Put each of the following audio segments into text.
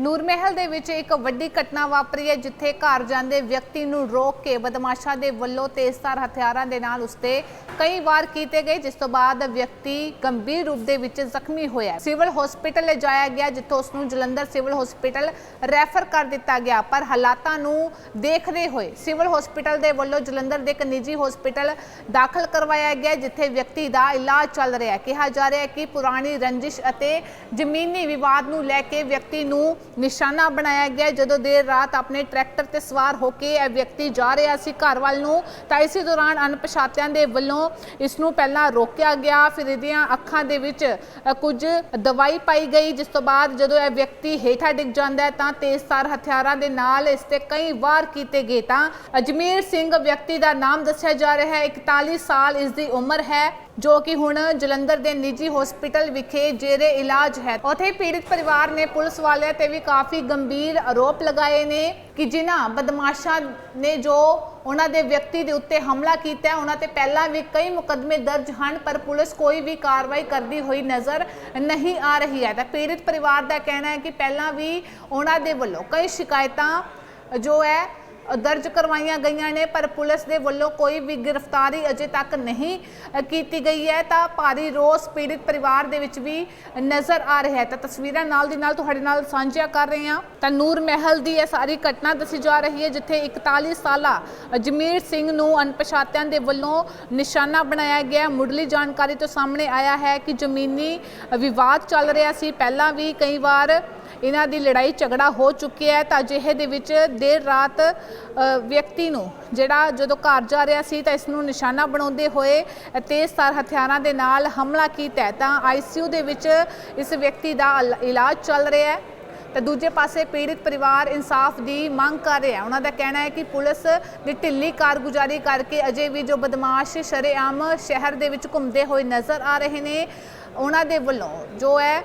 ਨੂਰਮਹਿਲ ਦੇ ਵਿੱਚ ਇੱਕ ਵੱਡੀ ਘਟਨਾ ਵਾਪਰੀ ਹੈ, ਜਿੱਥੇ ਘਰ ਜਾਂਦੇ ਵਿਅਕਤੀ ਨੂੰ ਰੋਕ ਕੇ ਬਦਮਾਸ਼ਾਂ ਦੇ ਵੱਲੋਂ ਤੇਜ਼ਧਾਰ ਹਥਿਆਰਾਂ ਦੇ ਨਾਲ ਉਸਤੇ ਕਈ ਵਾਰ ਕੀਤੇ ਗਏ, ਜਿਸ ਤੋਂ ਬਾਅਦ ਵਿਅਕਤੀ ਗੰਭੀਰ ਰੂਪ ਦੇ ਵਿੱਚ ਜ਼ਖਮੀ ਹੋਇਆ। ਸਿਵਲ ਹਸਪੀਟਲ ਲਿਜਾਇਆ ਗਿਆ, ਜਿੱਥੋਂ ਉਸ ਨੂੰ ਜਲੰਧਰ ਸਿਵਲ ਹਸਪੀਟਲ ਰੈਫਰ ਕਰ ਦਿੱਤਾ ਗਿਆ, ਪਰ ਹਾਲਾਤਾਂ ਨੂੰ ਦੇਖਦੇ ਹੋਏ ਸਿਵਲ ਹਸਪੀਟਲ ਦੇ ਵੱਲੋਂ ਜਲੰਧਰ ਦੇ ਇੱਕ ਨਿੱਜੀ ਹਸਪੀਟਲ ਦਾਖਲ ਕਰਵਾਇਆ ਗਿਆ, ਜਿੱਥੇ ਵਿਅਕਤੀ ਦਾ ਇਲਾਜ ਚੱਲ ਰਿਹਾ ਹੈ। ਕਿਹਾ ਜਾ ਰਿਹਾ ਹੈ ਕਿ ਪੁਰਾਣੀ ਰੰਜਿਸ਼ ਅਤੇ ਜ਼ਮੀਨੀ ਵਿਵਾਦ ਨੂੰ ਲੈ ਕੇ ਵਿਅਕਤੀ ਨੂੰ ਨਿਸ਼ਾਨਾ ਬਣਾਇਆ ਗਿਆ ਜਦੋਂ ਦੇਰ ਰਾਤ ਆਪਣੇ ਟਰੈਕਟਰ ਤੇ ਸਵਾਰ ਹੋ ਕੇ ਇਹ ਵਿਅਕਤੀ ਜਾ ਰਿਹਾ ਸੀ ਘਰ ਵੱਲ ਨੂੰ ਤਾਂ ਇਸੇ ਦੌਰਾਨ ਅਣਪਛਾਤਿਆਂ ਦੇ ਵੱਲੋਂ ਇਸ ਨੂੰ ਪਹਿਲਾਂ ਰੋਕਿਆ ਗਿਆ। ਫਿਰ ਇਹਦੀਆਂ ਅੱਖਾਂ ਦੇ ਵਿੱਚ ਅ, ਕੁਝ ਦਵਾਈ ਪਾਈ ਗਈ ਜਿਸ ਤੋਂ ਬਾਅਦ ਜਦੋਂ ਇਹ ਵਿਅਕਤੀ ਹੇਠਾਂ ਡਿੱਗ ਜਾਂਦਾ ਹੈ ਤਾਂ ਤੇਜ਼ਧਾਰ ਹਥਿਆਰਾਂ ਦੇ ਨਾਲ ਇਸ ਤੇ ਕਈ ਵਾਰ ਕੀਤੇ ਗਏ ਤਾਂ ਅਜਮੇਰ ਸਿੰਘ ਵਿਅਕਤੀ ਦਾ ਨਾਮ ਦੱਸਿਆ ਜਾ ਰਿਹਾ ਹੈ। 41 ਸਾਲ ਇਸ ਦੀ ਉਮਰ ਹੈ। ਜੋ ਕਿ ਹੁਣ ਜਲੰਧਰ ਦੇ ਨਿੱਜੀ ਹਸਪੀਟਲ ਵਿਖੇ ਜੇਰੇ ਇਲਾਜ ਹੈ। ਉੱਥੇ ਪੀੜਿਤ ਪਰਿਵਾਰ ਨੇ ਪੁਲਿਸ ਵਾਲਿਆਂ ਤੇ ਵੀ ਕਾਫੀ ਗੰਭੀਰ ਆਰੋਪ ਲਗਾਏ ਨੇ ਕਿ ਜਿਨ੍ਹਾਂ ਬਦਮਾਸ਼ਾਂ ਨੇ ਜੋ ਉਹਨਾਂ ਦੇ ਵਿਅਕਤੀ ਦੇ ਉੱਤੇ ਹਮਲਾ ਕੀਤਾ ਉਹਨਾਂ ਤੇ ਪਹਿਲਾਂ ਵੀ ਕਈ ਮੁਕੱਦਮੇ ਦਰਜ ਹਨ, ਪਰ ਪੁਲਿਸ ਕੋਈ ਵੀ ਕਾਰਵਾਈ ਕਰਦੀ ਹੋਈ ਨਜ਼ਰ ਨਹੀਂ ਆ ਰਹੀ ਹੈ। ਤਾਂ ਪੀੜਿਤ ਪਰਿਵਾਰ ਦਾ ਕਹਿਣਾ ਹੈ ਕਿ ਪਹਿਲਾਂ ਵੀ ਉਹਨਾਂ ਦੇ ਵੱਲੋਂ ਕਈ ਸ਼ਿਕਾਇਤਾਂ ਜੋ ਹੈ ਦਰਜ ਕਰਵਾਈਆਂ ਗਈਆਂ ਨੇ, ਪਰ ਪੁਲਿਸ ਦੇ ਵੱਲੋਂ ਕੋਈ ਵੀ ਗ੍ਰਿਫਤਾਰੀ ਅਜੇ ਤੱਕ ਨਹੀਂ ਕੀਤੀ ਗਈ ਹੈ। ਤਾਂ ਭਾਰੀ ਰੋਸ ਪੀੜਿਤ ਪਰਿਵਾਰ ਦੇ ਵਿੱਚ ਵੀ ਨਜ਼ਰ ਆ ਰਿਹਾ ਹੈ। ਤਾਂ ਤਸਵੀਰਾਂ ਨਾਲ ਦੀ ਨਾਲ ਤੁਹਾਡੇ ਨਾਲ ਸਾਂਝੀਆਂ ਕਰ ਰਹੇ ਹਾਂ। ਤਾਂ ਨੂਰ ਮਹਿਲ ਦੀ ਇਹ ਸਾਰੀ ਘਟਨਾ ਦੱਸੀ ਜਾ ਰਹੀ ਹੈ, ਜਿੱਥੇ 41 ਸਾਲਾ ਜਮੀਰ ਸਿੰਘ ਨੂੰ ਅਣਪਛਾਤਿਆਂ ਦੇ ਵੱਲੋਂ ਨਿਸ਼ਾਨਾ ਬਣਾਇਆ ਗਿਆ। ਮੁੱਢਲੀ ਜਾਣਕਾਰੀ ਤੋਂ ਸਾਹਮਣੇ ਆਇਆ ਹੈ ਕਿ ਜ਼ਮੀਨੀ ਵਿਵਾਦ ਚੱਲ ਰਿਹਾ ਸੀ। ਪਹਿਲਾਂ ਵੀ ਕਈ ਵਾਰ ਇਹਨਾਂ ਦੀ ਲੜਾਈ ਝਗੜਾ ਹੋ ਚੁੱਕਿਆ ਹੈ ਤਾਂ ਅਜਿਹੇ ਦੇ ਵਿੱਚ ਦੇਰ ਰਾਤ ਵਿਅਕਤੀ ਨੂੰ ਜਿਹੜਾ ਜਦੋਂ ਘਰ ਜਾ ਰਿਹਾ ਸੀ ਤਾਂ ਇਸ ਨੂੰ ਨਿਸ਼ਾਨਾ ਬਣਾਉਂਦੇ ਹੋਏ ਤੇਜ਼ਧਾਰ ਹਥਿਆਰਾਂ ਦੇ ਨਾਲ ਹਮਲਾ ਕੀਤਾ ਹੈ। ਤਾਂ ਆਈਸੀਯੂ ਦੇ ਵਿੱਚ ਇਸ ਵਿਅਕਤੀ ਦਾ ਇਲ- ਇਲਾਜ ਚੱਲ ਰਿਹਾ ਹੈ। ਤਾਂ ਦੂਜੇ ਪਾਸੇ ਪੀੜਿਤ ਪਰਿਵਾਰ ਇਨਸਾਫ ਦੀ ਮੰਗ ਕਰ ਰਿਹਾ ਉਹਨਾਂ ਦਾ ਕਹਿਣਾ ਹੈ ਕਿ ਪੁਲਿਸ ਦੀ ਢਿੱਲੀ ਕਾਰਗੁਜ਼ਾਰੀ ਕਰਕੇ ਅਜੇ ਵੀ ਜੋ ਬਦਮਾਸ਼ ਸ਼ਰੇਆਮ ਸ਼ਹਿਰ ਦੇ ਵਿੱਚ ਘੁੰਮਦੇ ਹੋਏ ਨਜ਼ਰ ਆ ਰਹੇ ਨੇ, ਉਹਨਾਂ ਦੇ ਵੱਲੋਂ ਜੋ ਹੈ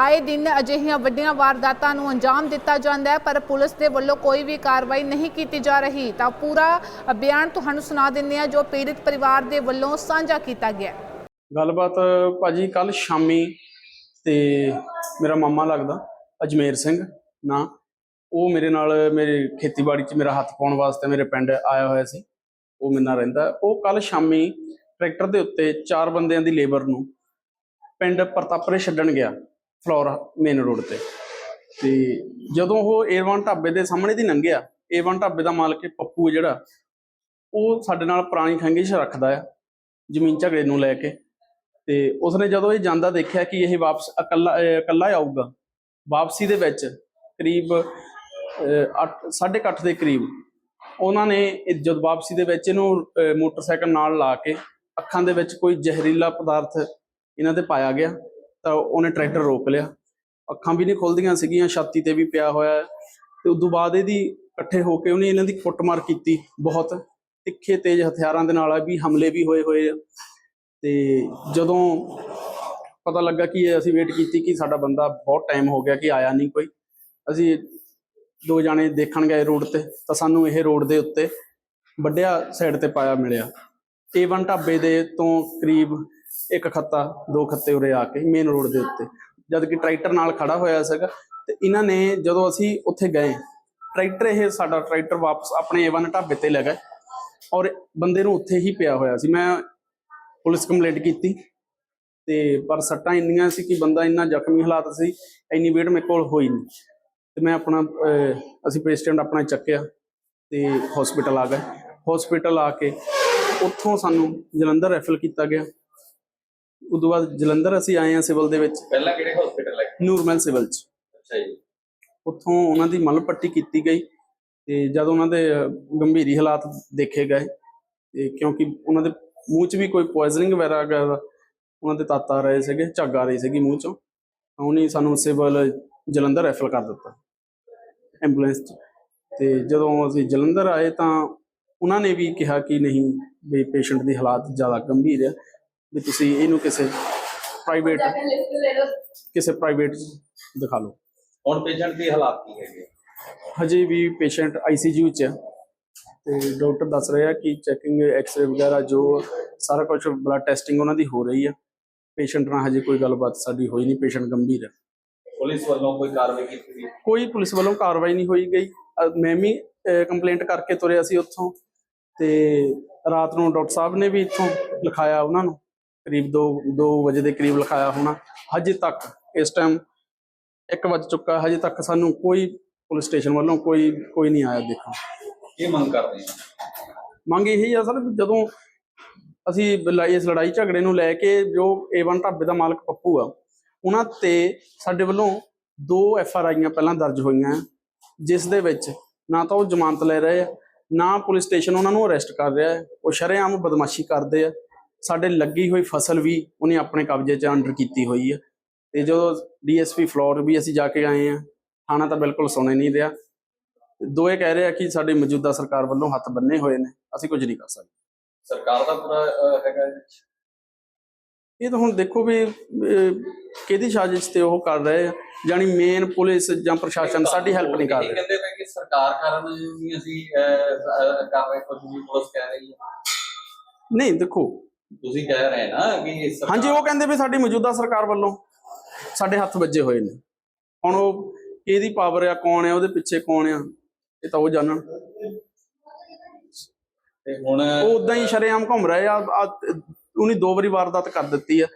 ਆਏ ਦਿਨ ਅਜਿਹੀਆਂ ਵੱਡੀਆਂ ਵਾਰਦਾਤਾਂ ਨੂੰ ਅੰਜਾਮ ਦਿੱਤਾ ਜਾਂਦਾ ਹੈ, ਪਰ ਪੁਲਿਸ ਦੇ ਵੱਲੋਂ ਕੋਈ ਵੀ ਕਾਰਵਾਈ ਨਹੀਂ ਕੀਤੀ ਜਾ ਰਹੀ। ਤਾਂ ਪੂਰਾ ਬਿਆਨ ਤੁਹਾਨੂੰ ਸੁਣਾ ਦਿੰਦੇ ਹਾਂ, ਜੋ ਪੀੜਿਤ ਪਰਿਵਾਰ ਦੇ ਵੱਲੋਂ ਸਾਂਝਾ ਕੀਤਾ ਗਿਆ ਗੱਲਬਾਤ ਭਾਜੀ ਕੱਲ ਸ਼ਾਮੀ ਤੇ ਮੇਰਾ ਮਾਮਾ ਲੱਗਦਾ, ਅਜਮੇਰ ਸਿੰਘ ਨਾ। ਉਹ ਮੇਰੇ ਨਾਲ ਮੇਰੇ ਖੇਤੀਬਾੜੀ 'ਚ ਮੇਰਾ ਹੱਥ ਪਾਉਣ ਵਾਸਤੇ ਮੇਰੇ ਪਿੰਡ ਆਇਆ ਹੋਇਆ ਸੀ। ਉਹ ਮੇਰੇ ਨਾਲ ਰਹਿੰਦਾ। ਉਹ ਕੱਲ ਸ਼ਾਮੀ ਟਰੈਕਟਰ ਦੇ ਉੱਤੇ ਚਾਰ ਬੰਦਿਆਂ ਦੀ ਲੇਬਰ ਨੂੰ ਪਿੰਡ ਪ੍ਰਤਾਪਰੇ ਛੱਡਣ ਗਿਆ। ਫਲੋਰ ਮੇਨ ਰੋਡ ਤੇ। ਤੇ ਜਦੋਂ ਉਹ ਏਵਨ ਢਾਬੇ ਦੇ ਸਾਹਮਣੇ ਦੀ ਲੰਘਿਆ ਏਵਨ ਢਾਬੇ ਦਾ ਮਾਲਕ ਪੱਪੂ ਜਿਹੜਾ, ਉਹ ਸਾਡੇ ਨਾਲ ਪੁਰਾਣੀ ਖੰਗਿਸ਼ ਰੱਖਦਾ ਆ, ਜ਼ਮੀਨ ਝਗੜੇ ਨੂੰ ਲੈ ਕੇ। ਤੇ ਉਸਨੇ ਜਦੋਂ ਇਹ ਜਾਂਦਾ ਦੇਖਿਆ ਕਿ ਇਹ ਵਾਪਸ ਇਕੱਲਾ ਇਕੱਲਾ ਆਊਗਾ, ਵਾਪਸੀ ਦੇ ਵਿੱਚ ਕਰੀਬ 8:30 ਦੇ ਕਰੀਬ, ਉਹਨਾਂ ਨੇ ਜਦ ਵਾਪਸੀ ਦੇ ਵਿੱਚ ਇਹਨੂੰ ਮੋਟਰਸਾਈਕਲ ਨਾਲ ਲਾ ਕੇ ਅੱਖਾਂ ਦੇ ਵਿੱਚ ਕੋਈ ਜ਼ਹਿਰੀਲਾ ਪਦਾਰਥ ਇਹਨਾਂ ਤੇ ਪਾਇਆ ਗਿਆ। ਤਾਂ ਉਹਨੇ ਟਰੈਕਟਰ ਰੋਕ ਲਿਆ। ਅੱਖਾਂ ਵੀ ਨਹੀਂ ਖੁੱਲਦੀਆਂ ਸੀਗੀਆਂ, ਛਾਤੀ ਤੇ ਵੀ ਪਿਆ ਹੋਇਆ ਹੈ। ਤੇ ਉਦੋਂ ਬਾਅਦ ਇਹਦੀ ਇਕੱਠੇ ਹੋ ਕੇ ਉਹਨੇ ਇਹਨਾਂ ਦੀ ਕੁੱਟਮਾਰ ਕੀਤੀ ਬਹੁਤ। ਤਿੱਖੇ, ਤੇਜ਼ ਹਥਿਆਰਾਂ ਦੇ ਨਾਲ ਵੀ ਹਮਲੇ ਵੀ ਹੋਏ ਹੋਏ ਤੇ ਜਦੋਂ ਪਤਾ ਲੱਗਾ ਕਿ ਅਸੀਂ ਵੇਟ ਕੀਤੀ ਕਿ ਸਾਡਾ ਬੰਦਾ ਬਹੁਤ ਟਾਈਮ ਹੋ ਗਿਆ ਕਿ ਆਇਆ ਨਹੀਂ ਕੋਈ, ਅਸੀਂ ਦੋ ਜਾਣੇ ਦੇਖਣ ਗਏ ਰੋਡ ਤੇ, ਤਾਂ ਸਾਨੂੰ ਇਹ ਰੋਡ ਦੇ ਉੱਤੇ ਵੱਡਿਆ ਸਾਈਡ ਤੇ ਪਾਇਆ ਮਿਲਿਆ। ਏਵਨ ਢਾਬੇ ਦੇ ਤੋਂ ਕਰੀਬ ਇੱਕ ਖੱਤਾ, ਦੋ ਖੱਤੇ ਉਰੇ ਆ ਕੇ ਮੇਨ ਰੋਡ ਦੇ ਉੱਤੇ। ਜਦ ਕਿ ਟਰੈਕਟਰ ਨਾਲ ਖੜਾ ਹੋਇਆ ਸੀਗਾ, ਤੇ ਇਹਨਾਂ ਨੇ ਜਦੋਂ ਅਸੀਂ ਉੱਥੇ ਗਏ ਟਰੈਕਟਰ ਇਹ ਸਾਡਾ ਟਰੈਕਟਰ ਵਾਪਸ ਆਪਣੇ ਏਵਨ ਢਾਬੇ ਤੇ ਲੈ ਗਏ ਔਰ ਬੰਦੇ ਨੂੰ ਉੱਥੇ ਹੀ ਪਿਆ ਹੋਇਆ ਸੀ। ਮੈਂ ਪੁਲਿਸ ਕੰਪਲੇਂਟ ਕੀਤੀ, ਤੇ ਪਰ ਸੱਟਾਂ ਇੰਨੀਆਂ ਸੀ ਕਿ ਬੰਦਾ ਇੰਨਾ ਜ਼ਖਮੀ ਹਾਲਾਤ ਸੀ, ਇੰਨੀ ਵੇਟ ਮੇਰੇ ਕੋਲ ਹੋਈ ਨਹੀਂ। ਤੇ ਮੈਂ ਆਪਣਾ ਅਸੀਂ ਪੇਸ਼ੈਂਟ ਆਪਣਾ ਚੱਕਿਆ ਤੇ ਹਸਪੀਟਲ ਆ ਗਏ। ਹਸਪੀਟਲ ਆ ਕੇ ਉੱਥੋਂ ਸਾਨੂੰ ਜਲੰਧਰ ਰੈਫਰ ਕੀਤਾ ਗਿਆ। ਉਦੋਂ ਬਾਅਦ ਜਲੰਧਰ ਅਸੀਂ ਆਏ ਹਾਂ ਸਿਵਲ ਦੇ ਵਿੱਚ। ਪਹਿਲਾਂ ਕਿਹੜੇ ਹਸਪੀਟਲ ਹੈ ਨੂਰਮਲ ਸਿਵਲ ਚ। ਅੱਛਾ ਜੀ। ਉੱਥੋਂ ਉਹਨਾਂ ਦੀ ਮਲਮ ਪੱਟੀ ਕੀਤੀ ਗਈ ਤੇ ਜਦ ਉਹਨਾਂ ਦੇ ਗੰਭੀਰੀ ਹਾਲਾਤ ਦੇਖੇ ਗਏ ਤੇ ਕਿਉਂਕਿ ਉਹਨਾਂ ਦੇ ਮੂੰਹ 'ਚ ਵੀ ਕੋਈ ਪੋਇਜ਼ਨਿੰਗ ਵਗੈਰਾ ਉਹਨਾਂ ਦੇ ਤੱਤ ਆ ਰਹੇ ਸੀਗੇ ਝੱਗ ਆ ਰਹੀ ਸੀਗੀ ਮੂੰਹ 'ਚੋਂ ਤਾਂ ਉਹਨੇ ਸਾਨੂੰ ਸਿਵਲ ਜਲੰਧਰ ਰੈਫਰ ਕਰ ਦਿੱਤਾ ਐਂਬੂਲੈਂਸ 'ਚ। ਤੇ ਜਦੋਂ ਅਸੀਂ ਜਲੰਧਰ ਆਏ ਤਾਂ ਉਹਨਾਂ ਨੇ ਵੀ ਕਿਹਾ ਕਿ ਨਹੀਂ ਵੀ ਪੇਸ਼ੈਂਟ ਦੀ ਹਾਲਾਤ ਜ਼ਿਆਦਾ ਗੰਭੀਰ ਹੈ ਵੀ ਤੁਸੀਂ ਇਹਨੂੰ ਕਿਸੇ ਪ੍ਰਾਈਵੇਟ ਕਿਸੇ ਪ੍ਰਾਈਵੇਟ ਦਿਖਾ ਲਓ। ਹੁਣ ਪੇਸ਼ੈਂਟ ਦੀ ਹਾਲਾਤ ਕੀ ਹੈਗੇ? ਹਜੇ ਵੀ ਪੇਸ਼ੈਂਟ ਆਈਸੀਯੂ ਚ ਹੈ ਤੇ ਡਾਕਟਰ ਦੱਸ ਰਿਹਾ ਕਿ ਚੈਕਿੰਗ ਐਕਸ-ਰੇ ਵਗੈਰਾ ਜੋ ਸਾਰਾ ਕੁਝ ਬਲੱਡ ਟੈਸਟਿੰਗ ਉਹਨਾਂ ਦੀ ਹੋ ਰਹੀ ਹੈ ਪੇਸ਼ੈਂਟ ਨਾਲ ਹਜੇ ਕੋਈ ਗੱਲਬਾਤ ਸਾਡੀ ਹੋਈ ਨਹੀਂ ਪੇਸ਼ੈਂਟ ਗੰਭੀਰ ਹੈ ਪੁਲਿਸ ਵੱਲੋਂ ਕੋਈ ਕਾਰਵਾਈ ਕੀਤੀ ਗਈ? ਕੋਈ ਪੁਲਿਸ ਵੱਲੋਂ ਕਾਰਵਾਈ ਨਹੀਂ ਹੋਈ ਗਈ। ਮੈਂ ਵੀ ਕੰਪਲੇਂਟ ਕਰਕੇ ਤੁਰਿਆ ਸੀ ਉੱਥੋਂ। ਤੇ ਰਾਤ ਨੂੰ ਡਾਕਟਰ ਸਾਹਿਬ ਨੇ ਵੀ ਇੱਥੋਂ ਲਿਖਾਇਆ ਉਹਨਾਂ ਨੂੰ। ਕਰੀਬ 2 2 ਵਜੇ ਦੇ ਕਰੀਬ ਲਿਖਾਇਆ ਹੋਣਾ। ਹਜੇ ਤੱਕ ਇਸ ਟਾਈਮ 1 ਵੱਜ ਚੁੱਕਾ ਹਜੇ ਤੱਕ ਸਾਨੂੰ ਕੋਈ ਪੁਲਿਸ ਸਟੇਸ਼ਨ ਵੱਲੋਂ ਕੋਈ ਕੋਈ ਨਹੀਂ ਆਇਆ ਦੇਖਣ। ਕੀ ਮੰਗ ਕਰਦੇ ਮੰਗ ਇਹੀ ਆ ਸਰ ਜਦੋਂ ਅਸੀਂ ਇਸ ਲੜਾਈ ਝਗੜੇ ਨੂੰ ਲੈ ਕੇ ਜੋ A1 ਢਾਬੇ ਦਾ ਮਾਲਕ ਪੱਪੂ ਆ ਉਹਨਾਂ ਤੇ ਸਾਡੇ ਵੱਲੋਂ ਦੋ ਐਫ ਆਰ ਆਈਆਂ ਪਹਿਲਾਂ ਦਰਜ ਹੋਈਆਂ ਜਿਸ ਦੇ ਵਿੱਚ ਨਾ ਤਾਂ ਉਹ ਜ਼ਮਾਨਤ ਲੈ ਰਹੇ ਆ ਨਾ ਪੁਲਿਸ ਸਟੇਸ਼ਨ ਉਹਨਾਂ ਨੂੰ ਅਰੈਸਟ ਕਰ ਰਿਹਾ ਹੈ ਉਹ ਸ਼ਰੇਆਮ ਬਦਮਾਸ਼ੀ ਕਰਦੇ ਆ ਸਾਡੇ ਲੱਗੀ ਹੋਈ ਫਸਲ ਵੀ ਉਹਨੇ ਆਪਣੇ ਕਬਜ਼ੇ 'ਚ ਅੰਡਰ ਕੀਤੀ ਹੋਈ ਹੈ ਤੇ ਜਦੋਂ ਡੀਐਸਪੀ ਫਲੋਰ ਵੀ ਅਸੀਂ ਜਾ ਕੇ ਆਏ ਆ ਥਾਣਾ ਤਾਂ ਬਿਲਕੁਲ ਸੁਣੇ ਨਹੀਂ ਰਿਹਾ। ਦੋਏ ਕਹਿ ਰਹੇ ਆ ਕਿ ਸਾਡੀ ਮੌਜੂਦਾ ਸਰਕਾਰ ਵੱਲੋਂ ਹੱਥ ਬੰਨੇ ਹੋਏ ਨੇ ਅਸੀਂ ਕੁਝ ਨਹੀਂ ਕਰ ਸਕਦੇ। ਸਰਕਾਰ ਦਾ ਪੂਰਾ ਹੈਗਾ ਇਹਦੇ ਵਿੱਚ? ਇਹ ਤਾਂ ਹੁਣ ਦੇਖੋ ਵੀ ਕਿਹਦੀ ਸਾਜ਼ਿਸ਼ ਤੇ ਉਹ ਕਰ ਰਹੇ ਆ ਜਾਨੀ ਮੇਨ ਪੁਲਿਸ ਜਾਂ ਪ੍ਰਸ਼ਾਸਨ ਸਾਡੀ ਹੈਲਪ ਨਹੀਂ ਕਰ ਇਹ ਰਿਹਾ। ਕਹਿੰਦੇ ਪਏ ਕਿ ਸਰਕਾਰ ਕਾਰਨ ਵੀ ਅਸੀਂ ਕਰ ਰਹੇ ਕੁਝ ਵੀ ਪੁਲਿਸ ਕਹਿ ਰਹੀ ਹੈ ਨਹੀਂ ਦੇਖੋ ਤੁਸੀਂ ਕਹਿ ਰਹੇ ਨਾ ਕਿ ਹਾਂਜੀ ਉਹ ਕਹਿੰਦੇ ਵੀ ਸਾਡੀ ਮੌਜੂਦਾ ਸਰਕਾਰ ਵੱਲੋਂ ਸਾਡੇ ਹੱਥ ਵੱਜੇ ਹੋਏ ਨੇ। ਹੁਣ ਉਹ ਕਿਹਦੀ ਪਾਵਰ ਆ ਕੌਣ ਆ ਉਹਦੇ ਪਿੱਛੇ ਕੌਣ ਆ ਇਹ ਤਾਂ ਉਹ ਜਾਣਨ। ਤੇ ਹੁਣ ਉਹ ਉਦਾਂ ਹੀ ਸ਼ਰੇਆਮ ਘੁੰਮ ਰਹੇ ਆ- ਉਹਨੇ ਦੋ ਵਾਰੀ ਵਾਰਦਾਤ ਕਰ ਦਿੱਤੀ ਆ।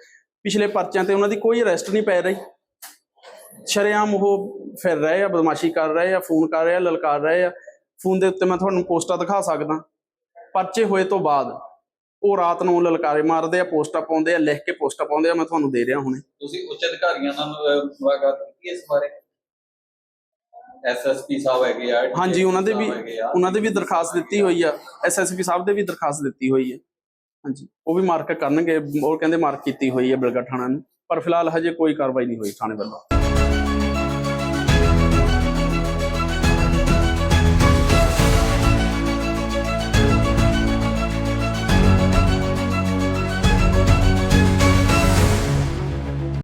ਪਿਛਲੇ ਪਰਚਿਆਂ ਤੇ ਉਹਨਾਂ ਦੀ ਕੋਈ ਅਰੈਸਟ ਨਹੀਂ ਪੈ ਰਹੀ। ਸ਼ਰੇਆਮ ਉਹ ਫਿਰ ਰਹੇ ਆ ਬਦਮਾਸ਼ੀ ਕਰ ਰਹੇ ਆ ਫੋਨ ਕਰ ਰਹੇ ਆ ਲਲਕਾਰ ਰਹੇ ਆ। ਫੋਨ ਦੇ ਉੱਤੇ ਮੈਂ ਤੁਹਾਨੂੰ ਪੋਸਟਾਂ ਦਿਖਾ ਸਕਦਾ। ਪਰਚੇ ਹੋਏ ਤੋਂ ਬਾਅਦ ਉਹ ਰਾਤ ਨੂੰ ਲਲਕਾਰੇ ਮਾਰਦੇ ਆ ਪੋਸਟਾਂ ਪਾਉਂਦੇ ਆ ਲਿਖ ਕੇ ਪੋਸਟਾਂ ਪਾਉਂਦੇ ਆ ਮੈਂ ਤੁਹਾਨੂੰ ਦੇ ਰਿਹਾ ਹੁਣੇ। ਤੁਸੀਂ ਉੱਚ ਅਧਿਕਾਰੀਆਂ ਨਾਲ ਮੁਲਾਕਾਤ ਕੀਤੀ ਇਸ ਬਾਰੇ? ਐਸਐਸਪੀ ਸਾਹਿਬ ਹੈਗੇ ਆ ਹਾਂਜੀ ਉਹਨਾਂ ਦੇ ਵੀ ਆ। ਉਹਨਾਂ ਦੇ ਵੀ ਦਰਖਾਸਤ ਦਿੱਤੀ ਹੋਈ ਆ। ਐਸਐਸਪੀ ਸਾਹਿਬ ਦੇ ਵੀ ਦਰਖਾਸਤ ਦਿੱਤੀ ਹੋਈ ਹੈ ਹਾਂਜੀ ਉਹ ਵੀ ਮਾਰਕ ਕਰਨਗੇ ਉਹ ਕਹਿੰਦੇ ਮਾਰਕ ਕੀਤੀ ਹੋਈ ਹੈ ਬਿਲਗਾ ਥਾਣਾ ਨੂੰ। ਪਰ ਫਿਲਹਾਲ ਹਜੇ ਕੋਈ ਕਾਰਵਾਈ ਨਹੀਂ ਹੋਈ ਥਾਣੇ ਵੱਲੋਂ।